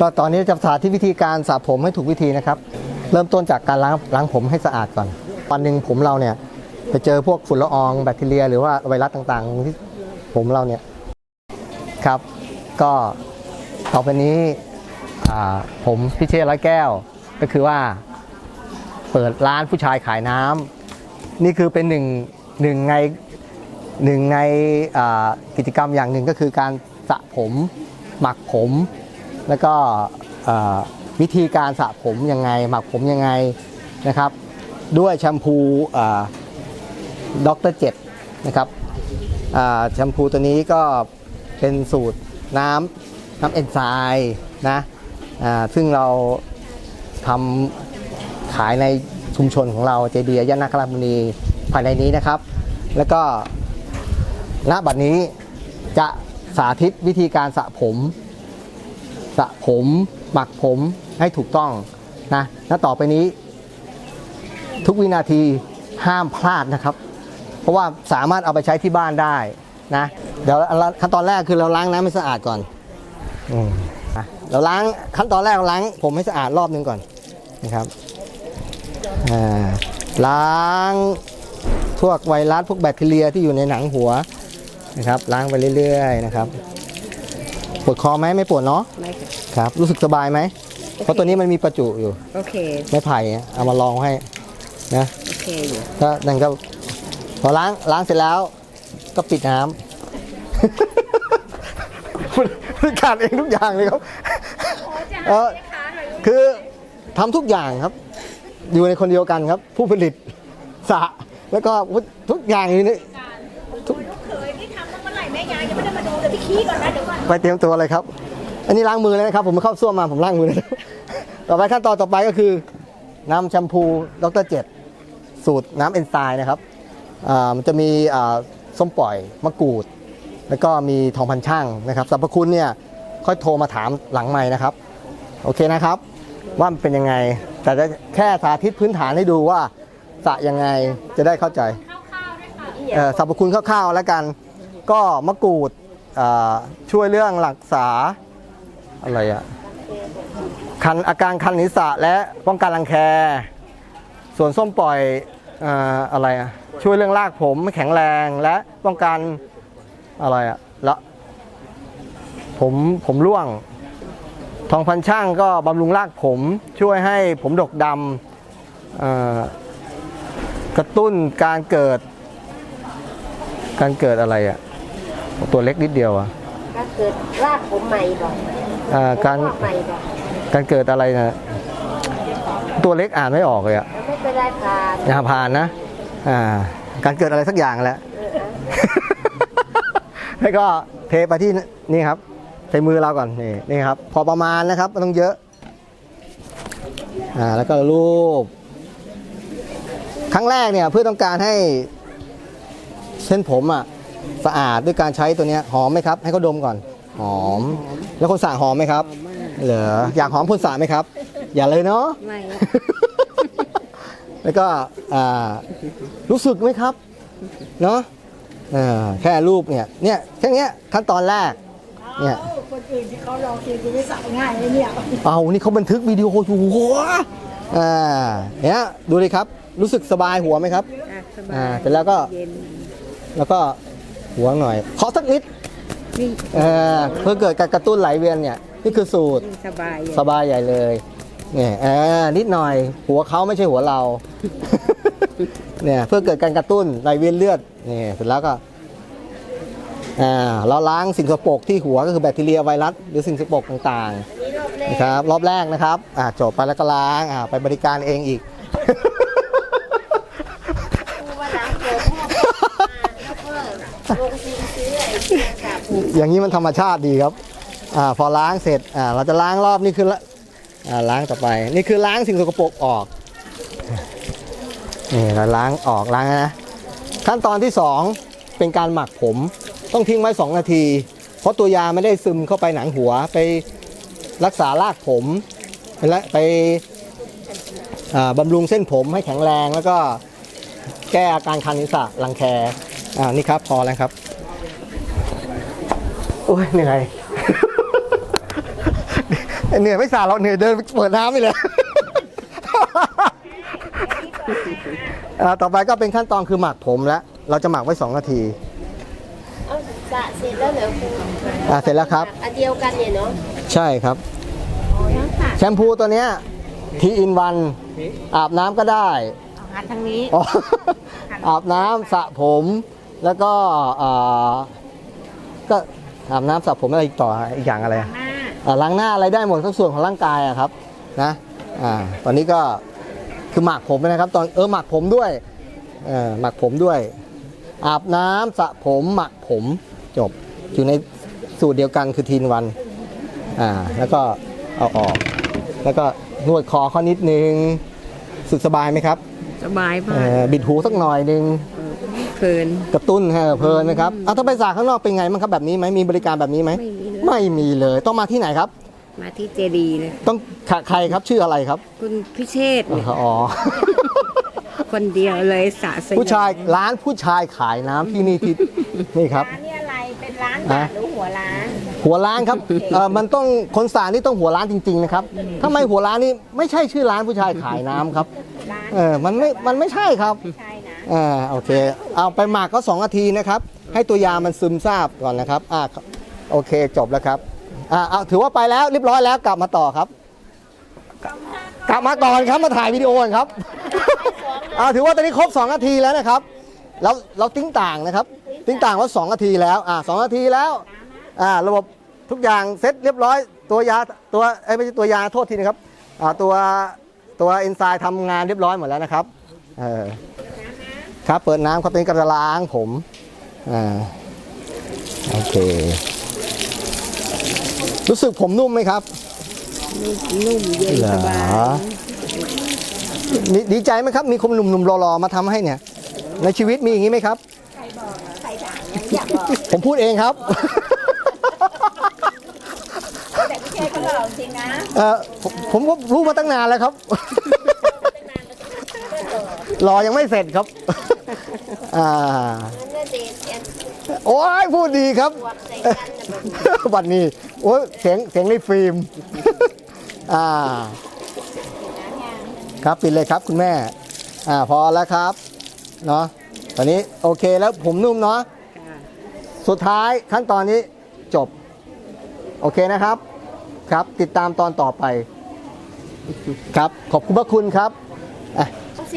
ก็ตอนนี้จะสาธิตวิธีการสระผมให้ถูกวิธีนะครับ เริ่มต้นจากการล้างล้างผมให้สะอาดก่อนวันหนึ่งผมเราเนี่ยไปเจอพวกฝุ่นละอองแบคทีเรีย หรือว่าไวรัสต่างๆที่ผมเราเนี่ยครับ ก็ต่อไปนี้ผมพิเชษร้อยแก้วก็คือว่าเปิดร้านผู้ชายขายน้ำนี่คือเป็นหนึ่งหนึ่งในหนึ่งในกิจกรรมอย่างหนึ่งก็คือการสระผม หมักผม แล้วก็วิธีการสระผมยังไง หมักผมยังไงนะครับ ด้วยแชมพูด็อกเตอร์เจ็ดนะครับแชมพูตัวนี้ก็เป็นสูตรน้ำน้ำเอนไซม์นะซึ่งเราทำขายในชุมชนของเราเจดีย์ย่านนาคราชบุรีภายในนี้นะครับ แล้วก็ณบัดนี้จะ สาธิตวิธีการสระผมสระผม หมักผมให้ถูกต้องนะและต่อไปนี้ ทุกวินาทีห้ามพลาดนะครับ เพราะว่าสามารถเอาไปใช้ที่บ้านได้นะเดี๋ยวขั้นตอนแรกคือเราล้างน้ำให้สะอาดก่อนอืมอะเราล้างขั้นตอนแรกเราล้างผมให้สะอาดรอบหนึงก่อนนะครับอ่าล้างพวกไวรัสพวกแบคทีเรียที่อยู่ในหนังหัว นะครับ ล้างไปเรื่อยๆนะครับปวดคอไหมไม่ปวดเนาะไม่ค่ะครับ รู้สึกสบายไหมเพราะตัวนี้มันมีประจุอยู่ โอเค ไม้ไผ่อะเอามาลองให้นะโอเคอยู่ก็นั่นก็พอล้างล้างเสร็จแล้ว ก็ปิดน้ำบริการเองทุกอย่างเลยครับเออคือทำทุกอย่างครับ อยู่ในคนเดียวกันครับ ผู้ผลิตสระแล้วก็ทุกอย่างอยู่ใน ขี้ก่อนนะเดี๋ยวก่อนไปเตรียมตัวเลยครับ อันนี้ล้างมือแล้วนะครับ ผมเข้าส้วมมาผมล้างมือแล้วต่อไปขั้นตอนต่อไปก็คือ น้ำแชมพูดรเจ็ดสูตรน้ำเอนไซม์นะครับอ่ามันจะมีอ่าส้มปล่อยมะกรูด แล้วก็มีทองพันช่างนะครับสรรพคุณเนี่ยค่อยโทรมาถามหลังใหม่นะครับ โอเคนะครับ ว่ามันเป็นยังไง แต่จะแค่สาธิตพื้นฐานให้ดูว่าสระยังไงจะได้เข้าใจเอ่อสรรพคุณคร่าวๆแล้วกัน ก็มะกรูดอ่า ช่วยเรื่องรักษาอะไรอะคันอาการคันศีระและป้องกันรังแค ส่วนส้มปล่อยอ่าอะไรอะช่วยเรื่องรากผมแข็งแรงและป้องกันอะไรอะละผมผมร่วง ทองพันช่างก็บำรุงรากผมช่วยให้ผมดกดำกระตุ้นการเกิด การเกิดอะไรอะ ตัวเล็กนิดเดียวอะก็เกิดรากผมใหม่บอกอ่าการรากใหม่บอกการเกิดอะไรนะตัวเล็กอ่านไม่ออกเลยอะไม่เป็นไรผ่านอย่าผ่านนะ อ่า การเกิดอะไรสักอย่างแหละ เออเอาแล้วก็เทไปที่นี่ครับใช้มือเราก่อนนี่นี่ครับ พอประมาณนะครับไม่ต้องเยอะ อ่าแล้วก็รูป ครั้งแรกเนี่ยเพื่อต้องการให้เส้นผมอะ สะอาดด้วยการใช้ตัวเนี้ยหอมไหมครับให้เขาดมก่อนหอม แล้วคนสระหอมไหมครับเหรออยากหอมคนสระไหมครับ อย่าเลยเนาะไม่แล้วก็อ่ารู้สึกไหมครับเนาะอ่าแค่รูปเนี่ยเนี่ยแค่เนี้ยขั้นตอนแรก เนี่ยคนอื่นที่เขาลองกินจะไม่สั่งง่ายเลยเนี่ย เอานี่เขาบันทึกวิดีโออยู่หัวอ่าเนี่ยดูเลยครับ รู้สึกสบายหัวไหมครับ อะสบาอ่ายเสร็จแล้วก็ เย็นแล้วก็ หัวหน่อยขอสักนิดนี่เออเพื่อเกิดการกระตุ้นไหลเวียนเนี่ยนี่คือสูตรนี่สบายสบายใหญ่เลยเนี่ยเออนิดหน่อย หัวเขาไม่ใช่หัวเราเนี่ยเพื่อเกิดการกระตุ้นไหลเวียนเลือดนี่เสร็จแล้วก็อ่าเราล้างสิ่งสกปรกที่หัวก็คือแบคทีเรียไวรัสหรือสิ่งสกปรกต่างๆนะครับรอบแรกนะครับอ่าจบไปแล้วก็ล้างอ่าไปบริการเองอีก ว่าล้างผมแล้วก็ลงทุนซื้ อย่างนี้มันธรรมชาติดีครับอ่าพอล้างเสร็จอ่าเราจะล้างรอบนี่คือละอ่าล้างต่อไป นี่คือล้างสิ่งสกปรกออกนี่เราล้างออกล้างนะขั้นตอนที่สองเป็นการหมักผม ต้องทิ้งไว้ 2 นาที เพราะตัวยาไม่ได้ซึมเข้าไปหนังหัวไปรักษารากผมและไปบำรุงเส้นผมให้แข็งแรงแล้วก็แก้อาการคันศีรษะรังแค อ่านี่ครับพอแล้วครับโอ้ยเหนื่อยเหนื่อยไม่สาเราเหนื่อยเดินไปเปิดน้ำไปเลยอ่าต่อไปก็เป็นขั้นตอนคือหมักผมแล้ว เราจะหมักไว้ 2 นาทีเอาสระเสร็จแล้วเหรอครูอ่าเสร็จแล้วครับอันเดียวกันเนี่ยเนาะใช่ครับอ๋อทั้งสระแชมพูตัวเนี้ยทีอินวันอาบน้ำก็ได้เอาหันทางนี้อ๋ออาบน้ำสระผม แล้วก็อ่าก็อาบน้ำสระผมอะไรอีกต่ออีกอย่างอะไรอะหน้าอ่าล้างหน้าอะไรได้หมดทุกส่วนของร่างกายอะครับนะอ่าตอนนี้ก็คือหมักผมนะครับ ตอนเออหมักผมด้วยเออหมักผมด้วย อาบน้ำสระผมหมักผมจบอยู่ในสูตรเดียวกันคือทีนวันอ่าแล้วก็เอาออก แล้วก็นวดคอเขานิดนึงสุดสบายไหมครับ สบายมาเอกอบิดหูสักหน่อยนึง เพลิน กระตุ้นให้เพลินนะครับเอาถ้าไปสระข้างนอกเป็นไงบ้างครับแบบนี้ไหมมีบริการแบบนี้ไหมไม่มีเลย ไม่มีเลยต้องมาที่ไหนครับ มาที่เจดีย์เลยต้องใครครับชื่ออะไรครับคุณพิเชษฐ์อ๋อ คนเดียวเลยสะสยผู้ชายร้านผู้ชายขายน้ำที่นี่ที่ นี่ครับ ร้านนี่อะไร เป็นร้านฮะบาทหรือหัวร้าน หัวร้านครับเออมันต้องคนสระนี่ต้องหัวร้านจริงๆนะครับถ้าไม่หัวร้านนี่ไม่ใช่ชื่อร้านผู้ชายขายน้ำครับร้านเออมันไม่มันไม่ใช่ครับใช่นะ อ่าโอเค เอาไปหมักก็2นาทีนะครับ ให้ตัวยามันซึมซาบก่อนนะครับอ่าโอเคจบแล้วครับอ่าเอาถือว่าไปแล้วเรียบร้อยแล้วกลับมาต่อครับ กลับมาก่อนครับมาถ่ายวิดีโอก่อนครับอ่าถือว่าตอนนี้ครบ2นาทีแล้วนะครับเราเราติ้งต่างนะครับ ติ้งต่างว่า2นาทีแล้วอ่าสนาทีแล้วอ่าระบบทุกอย่างเซ็ตเรียบร้อยตัวยาตัวเอ้ไม่ใช่ตัวยาโทษทีนะครับอ่าตัวตัวเอนไซม์ทำงานเรียบร้อยหมดแล้วนะครับเออ ครับเปิดน้ำครับตอนนี้กำลังล้างผมอ่าโอเค รู้สึกผมนุ่มไหมครับ นุ่มเย็นเหรอสบายดีดีใจไหมครับ มีคนหนุ่มๆรอๆมาทำให้เนี่ย ในชีวิตมีอย่างนี้ไหมครับใครด่าเนี่ยอยากบอกผมพูดเองครับแต่พี่เชษก็หล่อจริงนะเออผมผมก็รู้มาตั้งนานแล้วครับ รอยังไม่เสร็จครับ อ่านั่นน่ะเดทแอนโอ้ยพูดดีครับ วันนะมันบัดนี้โอ้ยเสียงเสียงในฟิล์ม อ่า ครับปิดเลยครับคุณแม่ อ่าพอแล้วครับ เนาะตอนนี้โอเคแล้วผมนุ่มเนาะสุดท้ายขั้นตอนนี้จบ โอเคนะครับ ครับติดตามตอนต่อไป ครับขอบคุณพระคุณครับ